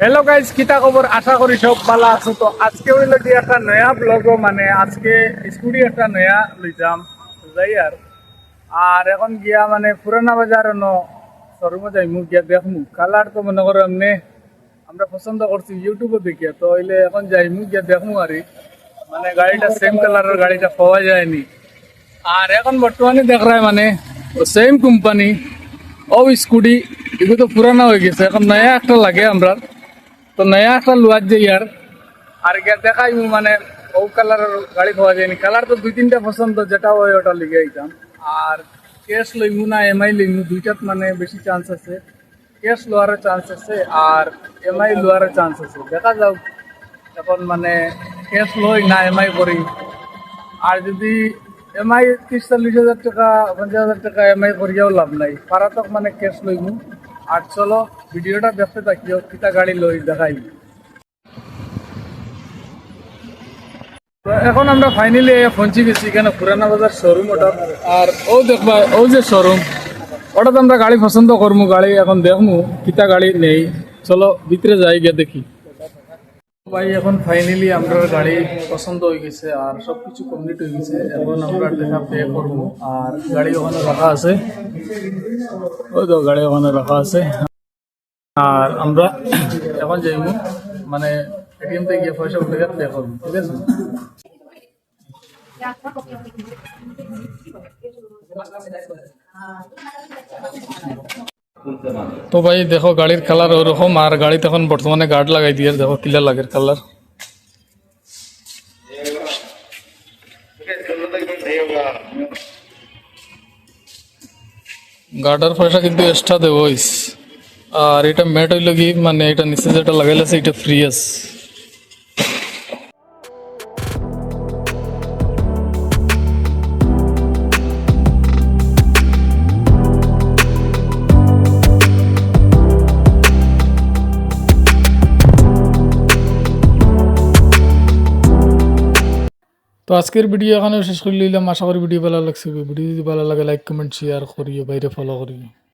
Hello guys কিতা খবর আশা করি সব ভালো আছো। তো আজকে হইল কি একটা নয়া ব্লগও মানে আজকে স্কুটি একটা নয়া লইতাম যাই আর আর এখন গিয়া মানে পুরানা বাজার ন শোরুমে যাইমু গিয়া দেখমু কালার তো মনে করো এমনি, আমরা পছন্দ করছি ইউটিউবে দেখিয়া তো হইলে এখন যাইমু গিয়া দেখমু আর মানে গাড়িটা সেম কালারের গাড়িটা পাওয়া যায়নি। আর এখন বর্তমানে দেখ রায় মানে সেম কোম্পানি ও স্কুটি এগুলো তো পুরানা হয়ে গেছে। এখন নয়া একটা লাগে আমরা তো নয়া একটা লোয়ার যে ইয়ার। আর গিয়ে দেখাই মানে ও কালারের গাড়ি পাওয়া যায়নি। কালার তো দুই তিনটা পছন্দ, যেটা হয় ওটা লিগে আইতাম। আর ক্যাশ লইমু না এমআই লইমু দুইটাত মানে বেশি চান্স আছে। ক্যাশ লোয়ারও চান্স আছে আর এমআই লোয়ারও চান্স আছে। দেখা যাও, এখন মানে ক্যাশ লই না এমআই করি। আর যদি এমআই ত্রিশ, চল্লিশ হাজার টাকা, পঞ্চাশ হাজার টাকা এমআই করিয়াও লাভ নাই। পারাতক মানে ক্যাশ লইমু আর চলো, ভিডিওটা দেখতে থাকি কিতা গাড়ি লই দেখাই। তো এখন আমরা ফাইনালি পৌঁছে গেছি কেন পুরানা বাজার শোরুম ওটা। আর ও দেখবা, ও যে শোরুম ওটাতে আমরা গাড়ি পছন্দ করব গাড়ি এখন দেখব কিতা গাড়ি নেই। চলো, ভিতরে যাই গিয়ে দেখি। ভাই এখন ফাইনালি আমরা গাড়ি পছন্দ হয়ে গেছে আর সব কিছু কমপ্লিট হয়ে গেছে। এখন আমরা টাকা পে করব। আর গাড়ি ওখানে রাখা আছে। ওই তো গাড়ি ওখানে রাখা আছে। আর আমরা এখন যাইবো মানে এটিএম থেকে গিয়ে পয়সা উঠে গেলে পে করব, ঠিক আছে? তো ভাই, দেখো, গাড়ির কালার ওরকম, আর গাড়িতে এখন বর্তমানে গার্ড লাগাই দিয়ে দেখো কিলার লাগের কালার গার্ডার পয়সা কিন্তু এক্সট্রা দেবো আর এটা ম্যাট হইল কি মানে এটা নিচে যেটা লাগাইলে এটা ফ্রি আছে তো আজকের ভিডিও এখানে শেষ করে নিলাম আশা করি ভিডিও ভালো লাগছে। ভিডিও যদি ভালো লাগে লাইক কমেন্ট শেয়ার করিও, বাইরে ফলো করিও।